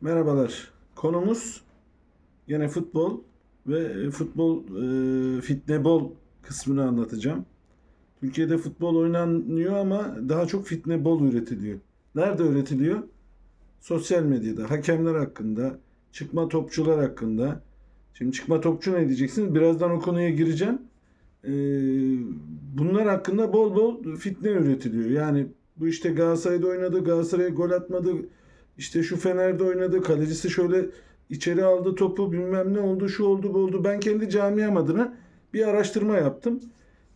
Merhabalar. Konumuz yine futbol ve futbol e, fitnebol kısmını anlatacağım. Türkiye'de futbol oynanıyor ama daha çok fitnebol üretiliyor. Nerede üretiliyor? Sosyal medyada, hakemler hakkında, çıkma topçular hakkında. Şimdi çıkma topçu ne diyeceksiniz? Birazdan o konuya gireceğim. E, bunlar hakkında bol bol fitne üretiliyor. Yani bu işte Galatasaray'da oynadı, Galatasaray'a gol atmadı, işte şu Fener'de oynadı. Kalecisi şöyle içeri aldı topu bilmem ne oldu şu oldu bu oldu. Ben kendi camiam adına bir araştırma yaptım.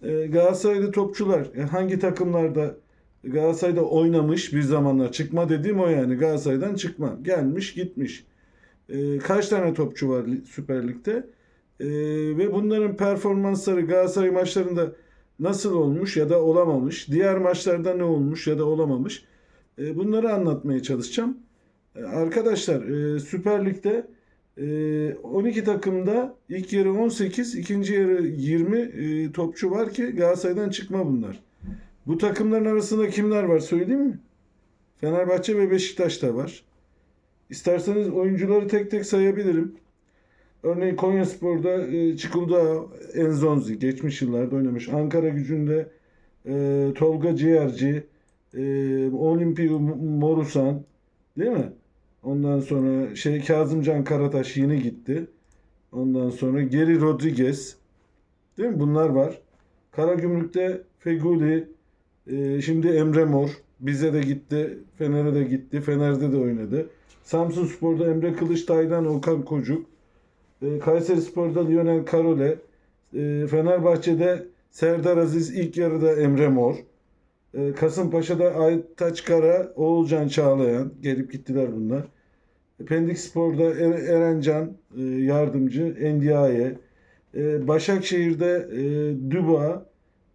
Ee, Galatasaray'da topçular e, hangi takımlarda Galatasaray'da oynamış bir zamanlar çıkma dediğim o yani Galatasaray'dan çıkma. Gelmiş gitmiş. Ee, kaç tane topçu var Süper Lig'de? Ee, ve bunların performansları Galatasaray maçlarında nasıl olmuş ya da olamamış? Diğer maçlarda ne olmuş ya da olamamış? Ee, bunları anlatmaya çalışacağım. Arkadaşlar e, Süper Lig'de e, 12 takımda ilk yarı 18, ikinci yarı 20 e, topçu var ki Galatasaray'dan çıkma bunlar. Bu takımların arasında kimler var söyleyeyim mi? Fenerbahçe ve Beşiktaş da var. İsterseniz oyuncuları tek tek sayabilirim. Örneğin Konyaspor'da e, Çikuldağ Enzonzi geçmiş yıllarda oynamış. Ankara gücünde e, Tolga Ciğerci, e, Olimpiyo Morusan değil mi? Ondan sonra şey Kazımcan Karataş yeni gitti. Ondan sonra Geri Rodriguez. Değil mi? Bunlar var. Karagümrük'te Feguli, e, şimdi Emre Mor. Bize de gitti. Fener'e de gitti. Fener'de de oynadı. Samsun Spor'da Emre Kılıç, Taylan Okan Kocuk. E, Kayseri Spor'da Lionel Karole. E, Fenerbahçe'de Serdar Aziz ilk yarıda Emre Mor. E, Kasımpaşa'da Aytaç Kara, Oğulcan Çağlayan gelip gittiler bunlar. E, Pendik Spor'da Er- Erencan e, yardımcı, Endiaye. E, Başakşehir'de e, Duba,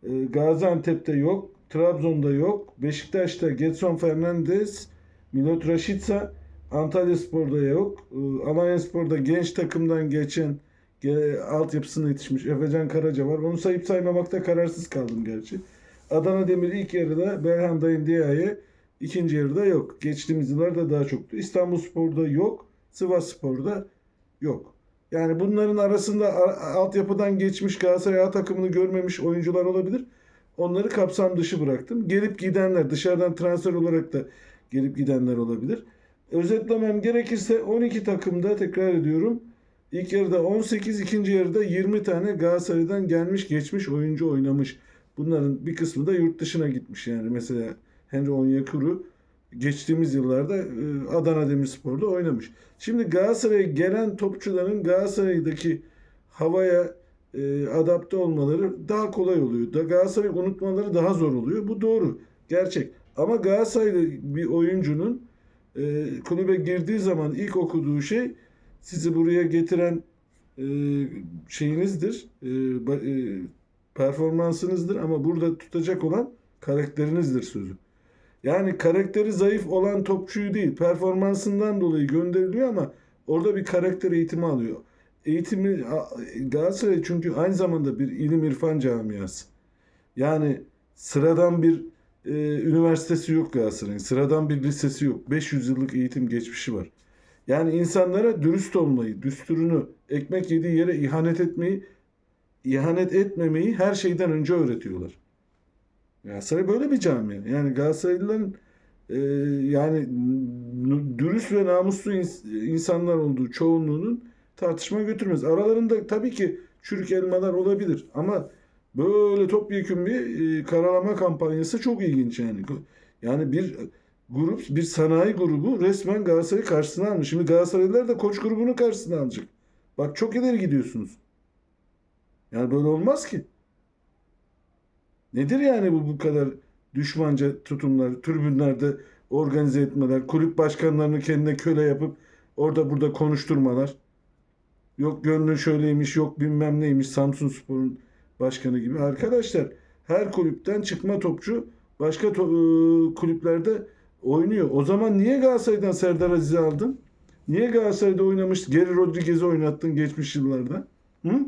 e, Gaziantep'te yok, Trabzon'da yok, Beşiktaş'ta Getson Fernandez, Milot Rashica, Antalya Spor'da yok, e, Alanya Spor'da genç takımdan geçen ge- altyapısına yetişmiş Efecan Karaca var. Onu sayıp saymamakta kararsız kaldım gerçi. Adana Demir ilk yarıda Belhanda Ndiaye, ikinci yarıda yok. Geçtiğimiz yıllarda daha çoktu. İstanbul Spor'da yok, Sivas Spor'da yok. Yani bunların arasında altyapıdan geçmiş Galatasaray A takımını görmemiş oyuncular olabilir. Onları kapsam dışı bıraktım. Gelip gidenler, dışarıdan transfer olarak da gelip gidenler olabilir. Özetlemem gerekirse 12 takımda tekrar ediyorum. İlk yarıda 18, ikinci yarıda 20 tane Galatasaray'dan gelmiş geçmiş oyuncu oynamış. Bunların bir kısmı da yurt dışına gitmiş yani. Mesela Henry Onyekuru geçtiğimiz yıllarda e, Adana Demirspor'da oynamış. Şimdi Galatasaray'a gelen topçuların Galatasaray'daki havaya e, adapte olmaları daha kolay oluyor. Da Galatasaray'ı unutmaları daha zor oluyor. Bu doğru. Gerçek. Ama Galatasaraylı bir oyuncunun e, kulübe girdiği zaman ilk okuduğu şey sizi buraya getiren e, şeyinizdir. E, e, performansınızdır ama burada tutacak olan karakterinizdir sözü. Yani karakteri zayıf olan topçuyu değil, performansından dolayı gönderiliyor ama orada bir karakter eğitimi alıyor. Eğitimi Galatasaray çünkü aynı zamanda bir ilim irfan camiası. Yani sıradan bir e, üniversitesi yok Galatasaray'ın. Sıradan bir lisesi yok. 500 yıllık eğitim geçmişi var. Yani insanlara dürüst olmayı, düsturunu, ekmek yediği yere ihanet etmeyi, ihanet etmemeyi her şeyden önce öğretiyorlar. Galatasaray böyle bir camia. Yani Galatasaraylıların e, yani dürüst ve namuslu ins- insanlar olduğu çoğunluğunun tartışma götürmez. Aralarında tabii ki çürük elmalar olabilir ama böyle topyekun bir e, karalama kampanyası çok ilginç yani. Yani bir grup, bir sanayi grubu resmen Galatasaray'ı karşısına almış. Şimdi Galatasaraylılar da koç grubunu karşısına alacak. Bak çok ileri gidiyorsunuz. Yani böyle olmaz ki. Nedir yani bu bu kadar düşmanca tutumlar, tribünlerde organize etmeler, kulüp başkanlarını kendine köle yapıp orada burada konuşturmalar. Yok gönlün şöyleymiş, yok bilmem neymiş Samsun Spor'un başkanı gibi. Arkadaşlar her kulüpten çıkma topçu başka to- kulüplerde oynuyor. O zaman niye Galatasaray'dan Serdar Aziz'i aldın? Niye Galatasaray'da oynamış Geri Rodriguez'i oynattın geçmiş yıllarda? Hı?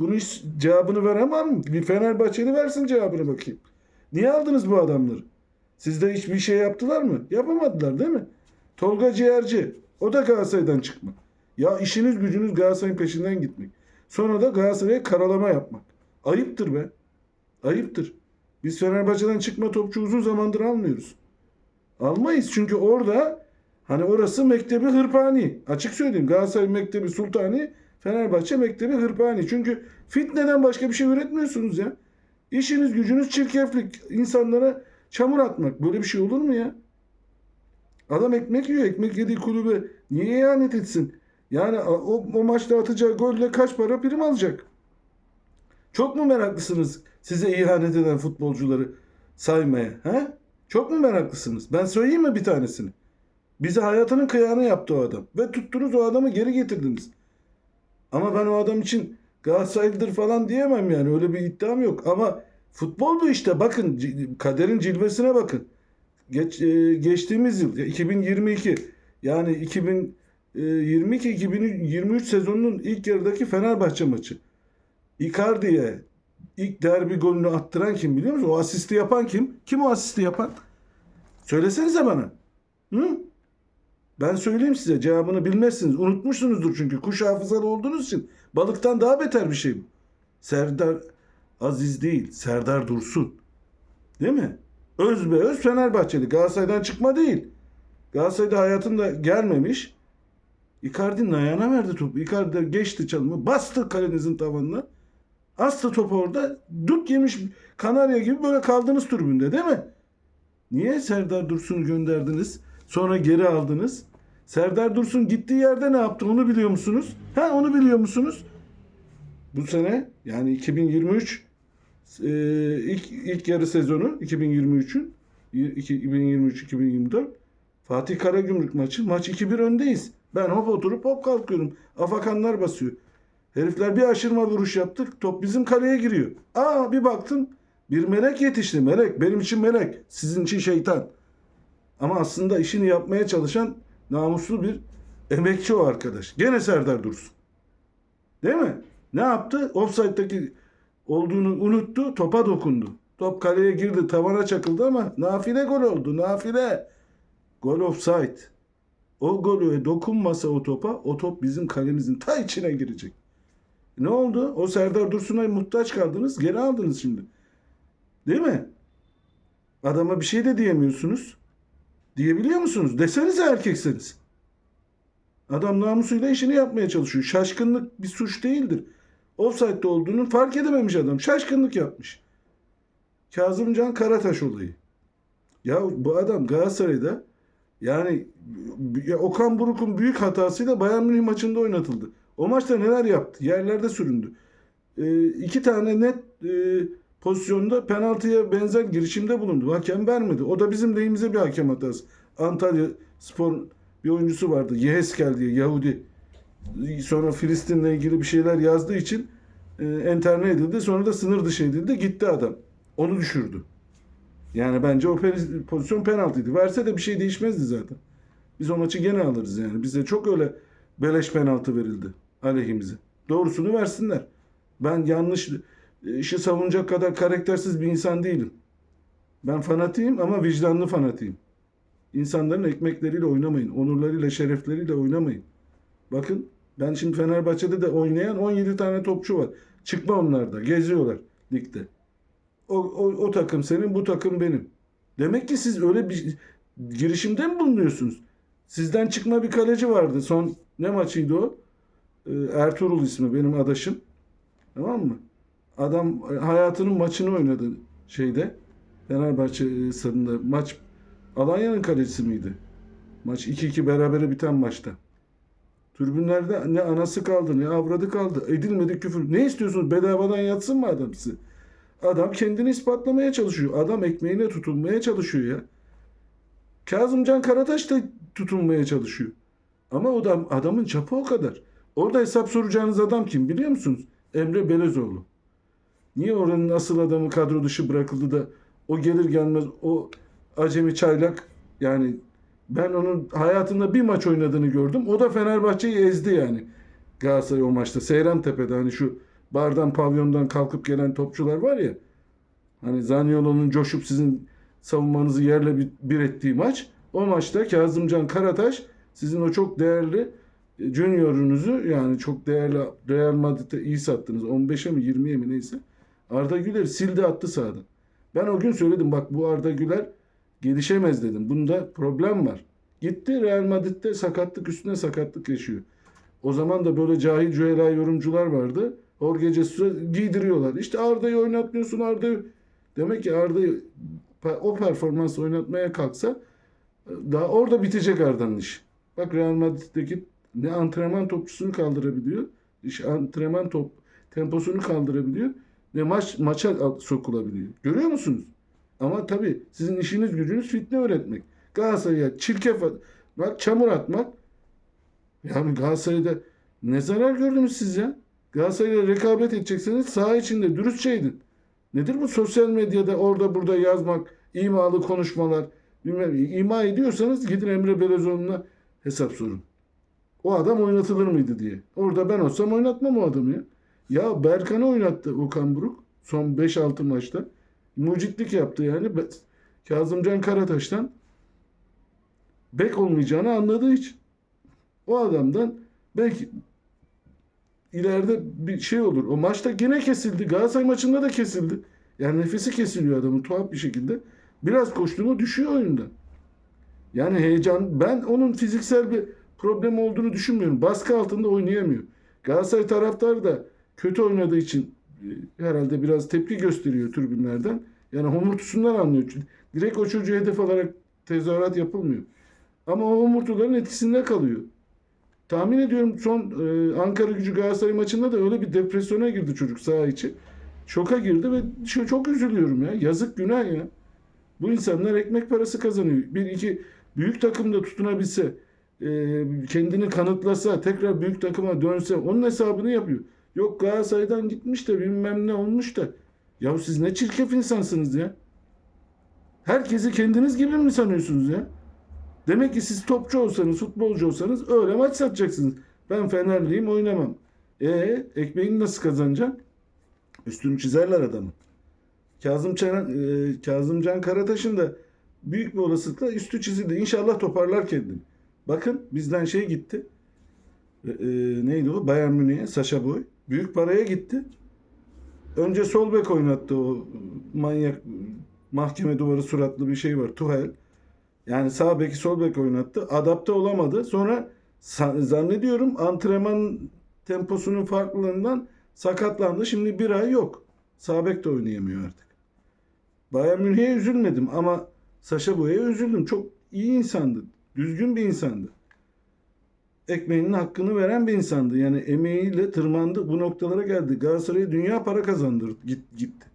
Bunu hiç cevabını mı? Bir Fenerbahçeli versin cevabını bakayım. Niye aldınız bu adamları? Sizde hiçbir şey yaptılar mı? Yapamadılar değil mi? Tolga Ciğerci. O da Galatasaray'dan çıkma. Ya işiniz gücünüz Galatasaray'ın peşinden gitmek. Sonra da Galatasaray'a karalama yapmak. Ayıptır be. Ayıptır. Biz Fenerbahçe'den çıkma topçu uzun zamandır almıyoruz. Almayız çünkü orada hani orası mektebi hırpani. Açık söyleyeyim Galatasaray mektebi sultani, Fenerbahçe mektebi hırpani. Çünkü fitneden başka bir şey üretmiyorsunuz ya. İşiniz gücünüz çirkeflik. insanlara çamur atmak. Böyle bir şey olur mu ya? Adam ekmek yiyor. Ekmek yediği kulübe niye ihanet etsin? Yani o, o maçta atacağı golle kaç para prim alacak? Çok mu meraklısınız size ihanet eden futbolcuları saymaya? He? Çok mu meraklısınız? Ben söyleyeyim mi bir tanesini? Bize hayatının kıyağını yaptı o adam. Ve tuttunuz o adamı geri getirdiniz. Ama ben o adam için Galatasaraylıdır falan diyemem yani. Öyle bir iddiam yok. Ama futbol bu işte. Bakın kaderin cilvesine bakın. Geç, e, geçtiğimiz yıl ya 2022 yani 2022-2023 sezonunun ilk yarıdaki Fenerbahçe maçı. Icardi'ye ilk derbi golünü attıran kim biliyor musun? O asisti yapan kim? Kim o asisti yapan? Söylesenize bana. Hı? Ben söyleyeyim size cevabını bilmezsiniz. Unutmuşsunuzdur çünkü. Kuş hafızalı olduğunuz için. Balıktan daha beter bir şey bu. Serdar Aziz değil. Serdar Dursun. Değil mi? Öz be öz Fenerbahçeli. Galatasaray'dan çıkma değil. Galatasaray'da hayatında gelmemiş. Icardi'nin ayağına verdi topu. Icardi de geçti çalımı. Bastı kalenizin tavanına. Astı topu orada. Dut yemiş kanarya gibi böyle kaldınız tribünde değil mi? Niye Serdar Dursun'u gönderdiniz? Sonra geri aldınız. Serdar Dursun gittiği yerde ne yaptı onu biliyor musunuz? Ha onu biliyor musunuz? Bu sene yani 2023 e, ilk ilk yarı sezonu 2023'ün 2023-2024 Fatih Karagümrük maçı. Maç 2-1 öndeyiz. Ben hop oturup hop kalkıyorum. Afakanlar basıyor. Herifler bir aşırma vuruş yaptık. Top bizim kaleye giriyor. Aa bir baktım. Bir melek yetişti. Melek. Benim için melek. Sizin için şeytan. Ama aslında işini yapmaya çalışan namuslu bir emekçi o arkadaş. Gene Serdar Dursun. Değil mi? Ne yaptı? Offside'daki olduğunu unuttu. Topa dokundu. Top kaleye girdi. Tavana çakıldı ama nafile gol oldu. Nafile. Gol offside. O golü dokunmasa o topa o top bizim kalemizin ta içine girecek. Ne oldu? O Serdar Dursun'a muhtaç kaldınız. Geri aldınız şimdi. Değil mi? Adama bir şey de diyemiyorsunuz. Diyebiliyor musunuz? Desenize erkekseniz. Adam namusuyla işini yapmaya çalışıyor. Şaşkınlık bir suç değildir. Offside'de olduğunu fark edememiş adam. Şaşkınlık yapmış. Kazımcan Karataş olayı. Ya bu adam Galatasaray'da yani ya Okan Buruk'un büyük hatasıyla Bayern Münih maçında oynatıldı. O maçta neler yaptı? Yerlerde süründü. Ee, iki tane net e, pozisyonda penaltıya benzer girişimde bulundu. Hakem vermedi. O da bizim lehimize bir hakem hatası. Antalya Spor bir oyuncusu vardı. Yeheskel diye Yahudi. Sonra Filistin'le ilgili bir şeyler yazdığı için e, enterne edildi. Sonra da sınır dışı edildi. Gitti adam. Onu düşürdü. Yani bence o pozisyon penaltıydı. Verse de bir şey değişmezdi zaten. Biz o maçı gene alırız yani. Bize çok öyle beleş penaltı verildi aleyhimize. Doğrusunu versinler. Ben yanlış işi savunacak kadar karaktersiz bir insan değilim. Ben fanatiyim ama vicdanlı fanatiyim. İnsanların ekmekleriyle oynamayın. Onurlarıyla, şerefleriyle oynamayın. Bakın ben şimdi Fenerbahçe'de de oynayan 17 tane topçu var. Çıkma onlar da. Geziyorlar ligde. O, o, o takım senin, bu takım benim. Demek ki siz öyle bir girişimde mi bulunuyorsunuz? Sizden çıkma bir kaleci vardı. Son ne maçıydı o? Ee, Ertuğrul ismi benim adaşım. Tamam mı? Adam e, hayatının maçını oynadı şeyde. Fenerbahçe e, stadında. Maç Alanya'nın kalecisi miydi? Maç 2-2 berabere biten maçta. Tribünlerde ne anası kaldı ne avradı kaldı. Edilmedi küfür. Ne istiyorsunuz? Bedavadan yatsın mı adam sizi? Adam kendini ispatlamaya çalışıyor. Adam ekmeğine tutunmaya çalışıyor ya. Kazımcan Karataş da tutunmaya çalışıyor. Ama o da adamın çapı o kadar. Orada hesap soracağınız adam kim biliyor musunuz? Emre Belezoğlu. Niye oranın asıl adamı kadro dışı bırakıldı da o gelir gelmez o acemi çaylak yani ben onun hayatında bir maç oynadığını gördüm. O da Fenerbahçe'yi ezdi yani. Galatasaray o maçta. Seyrantepe'de hani şu bardan pavyondan kalkıp gelen topçular var ya. Hani Zaniolo'nun coşup sizin savunmanızı yerle bir, bir ettiği maç. O maçta Kazımcan Karataş Sizin o çok değerli e, junior'unuzu yani çok değerli Real Madrid'e iyi sattınız. 15'e mi 20'ye mi neyse. Arda Güler sildi attı sahadan. Ben o gün söyledim bak bu Arda Güler gelişemez dedim. Bunda problem var. Gitti Real Madrid'de sakatlık üstüne sakatlık yaşıyor. O zaman da böyle cahil cühela yorumcular vardı. Jorge Jesus'a giydiriyorlar. İşte Arda'yı oynatmıyorsun Arda'yı. Demek ki Arda'yı o performans oynatmaya kalksa daha orada bitecek Arda'nın işi. Bak Real Madrid'deki ne antrenman topçusunu kaldırabiliyor. iş antrenman top temposunu kaldırabiliyor. Ne maç maça sokulabiliyor. Görüyor musunuz? Ama tabii sizin işiniz gücünüz fitne öğretmek. Galatasaray'a çirkef atmak, çamur atmak. Yani Galatasaray'da ne zarar gördünüz siz ya? Galatasaray'la rekabet edecekseniz saha içinde dürüstçe edin. Nedir bu sosyal medyada orada burada yazmak, imalı konuşmalar, bilmem ima ediyorsanız gidin Emre Belezoğlu'na hesap sorun. O adam oynatılır mıydı diye. Orada ben olsam oynatmam o adamı ya. Ya Berkan'ı oynattı Okan Buruk son 5-6 maçta. Mucitlik yaptı yani. Kazımcan Karataş'tan bek olmayacağını anladığı için. O adamdan belki ileride bir şey olur. O maçta gene kesildi. Galatasaray maçında da kesildi. Yani nefesi kesiliyor adamın tuhaf bir şekilde. Biraz koştu mu düşüyor oyundan. Yani heyecan ben onun fiziksel bir problem olduğunu düşünmüyorum. Baskı altında oynayamıyor. Galatasaray taraftarı da kötü oynadığı için e, herhalde biraz tepki gösteriyor tribünlerden. Yani homurtusundan anlıyor. Çünkü Direkt o çocuğu hedef alarak tezahürat yapılmıyor. Ama o homurtuların etkisinde kalıyor. Tahmin ediyorum son e, Ankara gücü Galatasaray maçında da öyle bir depresyona girdi çocuk saha içi. Şoka girdi ve çok üzülüyorum ya. Yazık günah ya. Bu insanlar ekmek parası kazanıyor. Bir iki büyük takımda tutunabilse, e, kendini kanıtlasa, tekrar büyük takıma dönse onun hesabını yapıyor. Yok Galatasaray'dan gitmiş de bilmem ne olmuş da. Ya siz ne çirkef insansınız ya. Herkesi kendiniz gibi mi sanıyorsunuz ya? Demek ki siz topçu olsanız, futbolcu olsanız öyle maç satacaksınız. Ben Fenerliyim oynamam. E ekmeğini nasıl kazanacaksın? Üstünü çizerler adamı. Kazım Çaran, e, Kazımcan Karataş'ın da büyük bir olasılıkla üstü çizildi. İnşallah toparlar kendini. Bakın bizden şey gitti. E, e, neydi o? Bayern Münih'e Saşa Boy. Büyük paraya gitti. Önce sol bek oynattı o manyak mahkeme duvarı suratlı bir şey var. Tuhel. Yani sağ beki sol bek oynattı. Adapte olamadı. Sonra zannediyorum antrenman temposunun farklılığından sakatlandı. Şimdi bir ay yok. Sağ bek de oynayamıyor artık. Bayern Münih'e üzülmedim ama Saşa Boya'ya üzüldüm. Çok iyi insandı. Düzgün bir insandı. Ekmeğinin hakkını veren bir insandı. Yani emeğiyle tırmandı. Bu noktalara geldi. Galatasaray'a dünya para kazandırdı. Git, gitti.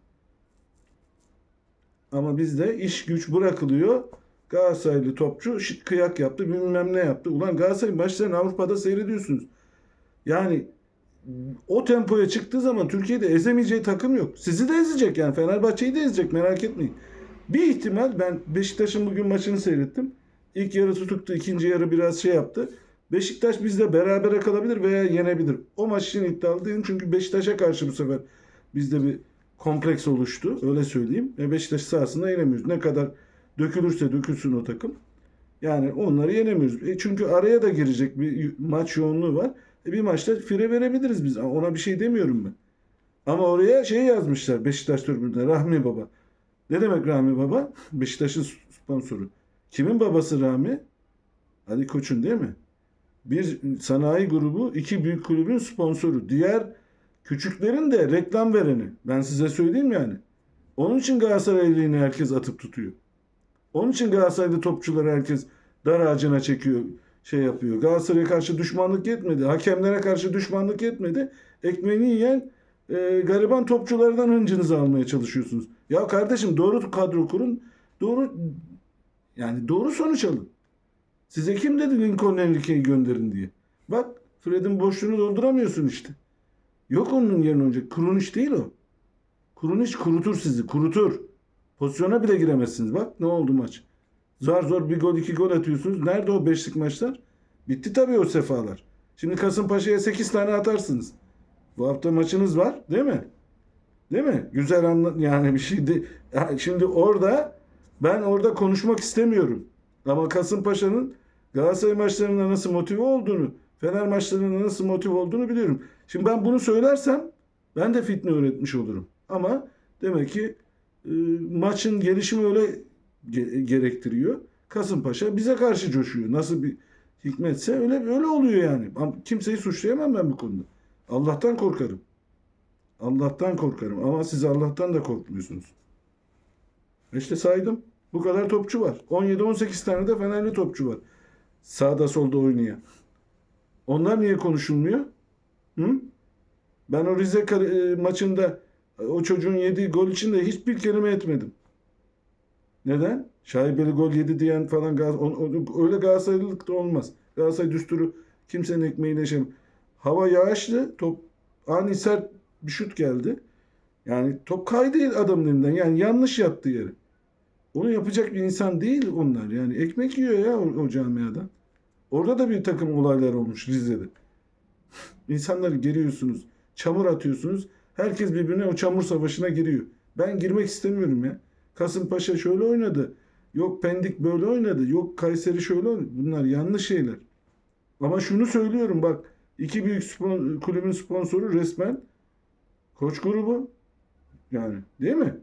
Ama bizde iş güç bırakılıyor. Galatasaraylı topçu şi- kıyak yaptı bilmem ne yaptı. Ulan Galatasaray maçlarını Avrupa'da seyrediyorsunuz. Yani o tempoya çıktığı zaman Türkiye'de ezemeyeceği takım yok. Sizi de ezecek yani Fenerbahçe'yi de ezecek merak etmeyin. Bir ihtimal ben Beşiktaş'ın bugün maçını seyrettim. İlk yarı tutuktu, ikinci yarı biraz şey yaptı. Beşiktaş bizde berabere kalabilir veya yenebilir. O maç için iddialı değilim çünkü Beşiktaş'a karşı bu sefer bizde bir kompleks oluştu. Öyle söyleyeyim. Ve Beşiktaş sahasında yenemiyoruz. Ne kadar dökülürse dökülsün o takım. Yani onları yenemiyoruz. E çünkü araya da girecek bir maç yoğunluğu var. E bir maçta fire verebiliriz biz. Ona bir şey demiyorum ben. Ama oraya şey yazmışlar Beşiktaş tribünde Rahmi Baba. Ne demek Rahmi Baba? Beşiktaş'ın sponsoru. Kimin babası Rahmi? Ali Koç'un değil mi? Bir sanayi grubu, iki büyük kulübün sponsoru. Diğer küçüklerin de reklam vereni. Ben size söyleyeyim yani. Onun için Galatasaraylılığını herkes atıp tutuyor. Onun için Galatasaraylı topçuları herkes dar ağacına çekiyor, şey yapıyor. Galatasaray'a karşı düşmanlık yetmedi. Hakemlere karşı düşmanlık yetmedi. Ekmeğini yiyen e, gariban topçulardan hıncınızı almaya çalışıyorsunuz. Ya kardeşim doğru kadro kurun. Doğru yani doğru sonuç alın. Size kim dedi Lincoln Enrique'yi gönderin diye? Bak Fred'in boşluğunu dolduramıyorsun işte. Yok onun yerine olacak. Kurunic değil o. Kurunic kurutur sizi. Kurutur. Pozisyona bile giremezsiniz. Bak ne oldu maç. Zar zor bir gol iki gol atıyorsunuz. Nerede o beşlik maçlar? Bitti tabii o sefalar. Şimdi Kasımpaşa'ya 8 tane atarsınız. Bu hafta maçınız var değil mi? Değil mi? Güzel anla yani bir şey de şimdi orada ben orada konuşmak istemiyorum. Ama Kasımpaşa'nın Galatasaray maçlarında nasıl motive olduğunu, Fener maçlarında nasıl motive olduğunu biliyorum. Şimdi ben bunu söylersem ben de fitne öğretmiş olurum. Ama demek ki e, maçın gelişimi öyle ge- gerektiriyor. Kasımpaşa bize karşı coşuyor. Nasıl bir hikmetse öyle öyle oluyor yani. Kimseyi suçlayamam ben bu konuda. Allah'tan korkarım. Allah'tan korkarım ama siz Allah'tan da korkmuyorsunuz. İşte saydım. Bu kadar topçu var. 17-18 tane de Fenerli topçu var. Sağda solda oynayan. Onlar niye konuşulmuyor? Hı? Ben o Rize e, maçında e, o çocuğun yediği gol için de hiçbir kelime etmedim. Neden? Şaibeli gol yedi diyen falan öyle Galatasaraylılık da olmaz. Galatasaray düsturu kimsenin ekmeğiyle yaşam. Hava yağışlı, top ani sert bir şut geldi. Yani top kaydı adamın elinden. Yani yanlış yaptı yere. Onu yapacak bir insan değil onlar. Yani ekmek yiyor ya o, o camiadan. Orada da bir takım olaylar olmuş Rize'de. İnsanları geriyorsunuz. Çamur atıyorsunuz. Herkes birbirine o çamur savaşına giriyor. Ben girmek istemiyorum ya. Kasımpaşa şöyle oynadı. Yok Pendik böyle oynadı. Yok Kayseri şöyle oynadı. Bunlar yanlış şeyler. Ama şunu söylüyorum bak. iki büyük spon- kulübün sponsoru resmen koç grubu. Yani değil mi?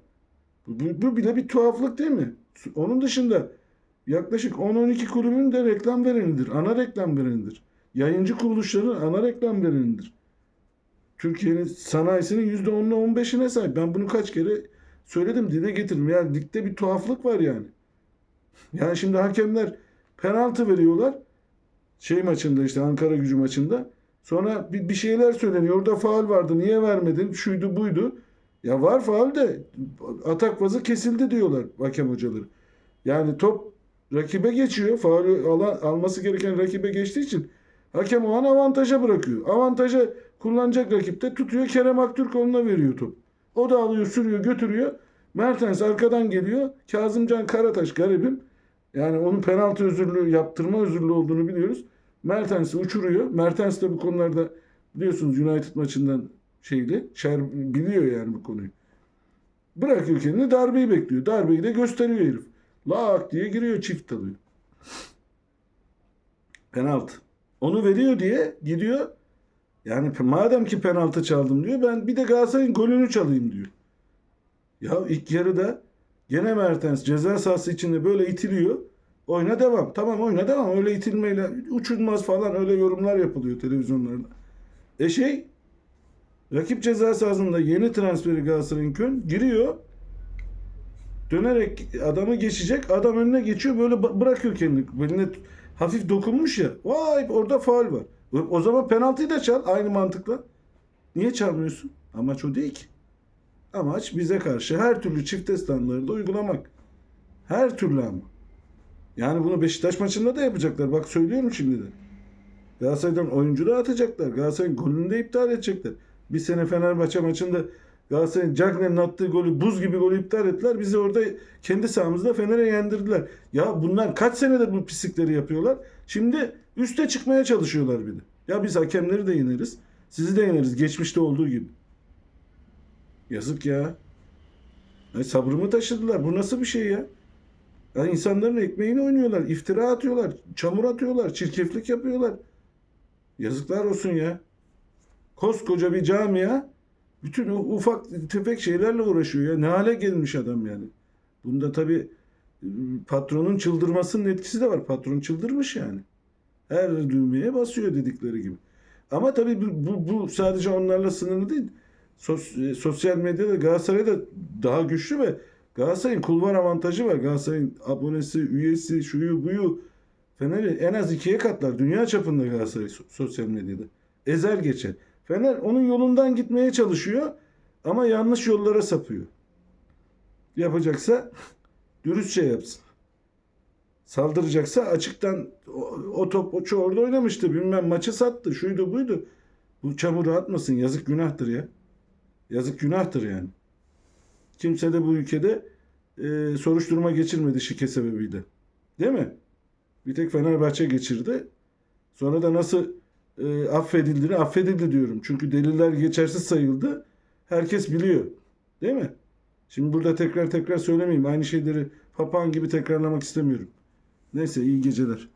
Bu, bu, bile bir tuhaflık değil mi? Onun dışında yaklaşık 10-12 kulübün de reklam verenidir. Ana reklam verenidir. Yayıncı kuruluşların ana reklam verenidir. Türkiye'nin sanayisinin %10'una 15'ine sahip. Ben bunu kaç kere söyledim dile getirdim. Yani ligde bir tuhaflık var yani. Yani şimdi hakemler penaltı veriyorlar. Şey maçında işte Ankara gücü maçında. Sonra bir, bir şeyler söyleniyor. Orada faal vardı. Niye vermedin? Şuydu buydu. Ya var faal de atak vazı kesildi diyorlar hakem hocaları. Yani top rakibe geçiyor. Alan, alması gereken rakibe geçtiği için hakem o an avantaja bırakıyor. Avantaja kullanacak rakip de tutuyor Kerem Aktürkoğlu'na veriyor top. O da alıyor, sürüyor, götürüyor. Mertens arkadan geliyor. Kazımcan Karataş garibim. Yani onun penaltı özürlü, yaptırma özürlü olduğunu biliyoruz. Mertens'i uçuruyor. Mertens de bu konularda biliyorsunuz United maçından şeyli. Şer biliyor yani bu konuyu. Bırakıyor kendini darbeyi bekliyor. Darbeyi de gösteriyor herif. Lak diye giriyor çift alıyor. Penaltı. Onu veriyor diye gidiyor. Yani madem ki penaltı çaldım diyor ben bir de Galatasaray'ın golünü çalayım diyor. Ya ilk yarıda gene Mertens ceza sahası içinde böyle itiliyor. Oyuna devam. Tamam oyuna devam. Öyle itilmeyle uçulmaz falan öyle yorumlar yapılıyor televizyonlarda. E şey rakip ceza sahasında yeni transferi Galatasaray'ın Kön giriyor. Dönerek adamı geçecek. Adam önüne geçiyor böyle bırakıyor kendini. Beline hafif dokunmuş ya. Vay orada faul var. O- zaman penaltıyı da çal aynı mantıkla. Niye çalmıyorsun? Amaç o değil ki. Amaç bize karşı her türlü çifte standardı uygulamak. Her türlü ama. Yani bunu Beşiktaş maçında da yapacaklar. Bak söylüyorum şimdi de. Galatasaray'dan oyuncu da atacaklar. Galatasaray'ın golünü de iptal edecekler. Bir sene Fenerbahçe maçında Galatasaray'ın Cagney'in attığı golü buz gibi golü iptal ettiler. Bizi orada kendi sahamızda Fener'e yendirdiler. Ya bunlar kaç senedir bu pislikleri yapıyorlar. Şimdi üste çıkmaya çalışıyorlar bir de. Ya biz hakemleri de yeneriz. Sizi de yeneriz. Geçmişte olduğu gibi. Yazık ya. Ay sabrımı taşıdılar. Bu nasıl bir şey ya? Ya insanların ekmeğini oynuyorlar. iftira atıyorlar. Çamur atıyorlar. Çirkeflik yapıyorlar. Yazıklar olsun ya. Koskoca bir camia bütün ufak tefek şeylerle uğraşıyor ya. Ne hale gelmiş adam yani. Bunda tabii e, patronun çıldırmasının etkisi de var. Patron çıldırmış yani. Her düğmeye basıyor dedikleri gibi. Ama tabii bu, bu, bu sadece onlarla sınırlı değil. Sos, e, sosyal medyada Galatasaray'da daha güçlü ve Galatasaray'ın kulvar avantajı var. Galatasaray'ın abonesi, üyesi, şuyu buyu Fener'i en az ikiye katlar. Dünya çapında Galatasaray so- sosyal medyada. Ezer geçer. Fener onun yolundan gitmeye çalışıyor ama yanlış yollara sapıyor. Yapacaksa dürüstçe yapsın. Saldıracaksa açıktan o, o top o orada oynamıştı. Bilmem maçı sattı. Şuydu buydu. Bu çamuru atmasın. Yazık günahtır ya. Yazık günahtır yani. Kimse de bu ülkede e, soruşturma geçirmedi şike sebebiyle. Değil mi? Bir tek Fenerbahçe geçirdi. Sonra da nasıl e, affedildiğini affedildi diyorum. Çünkü deliller geçersiz sayıldı. Herkes biliyor. Değil mi? Şimdi burada tekrar tekrar söylemeyeyim. Aynı şeyleri papağan gibi tekrarlamak istemiyorum. Neyse iyi geceler.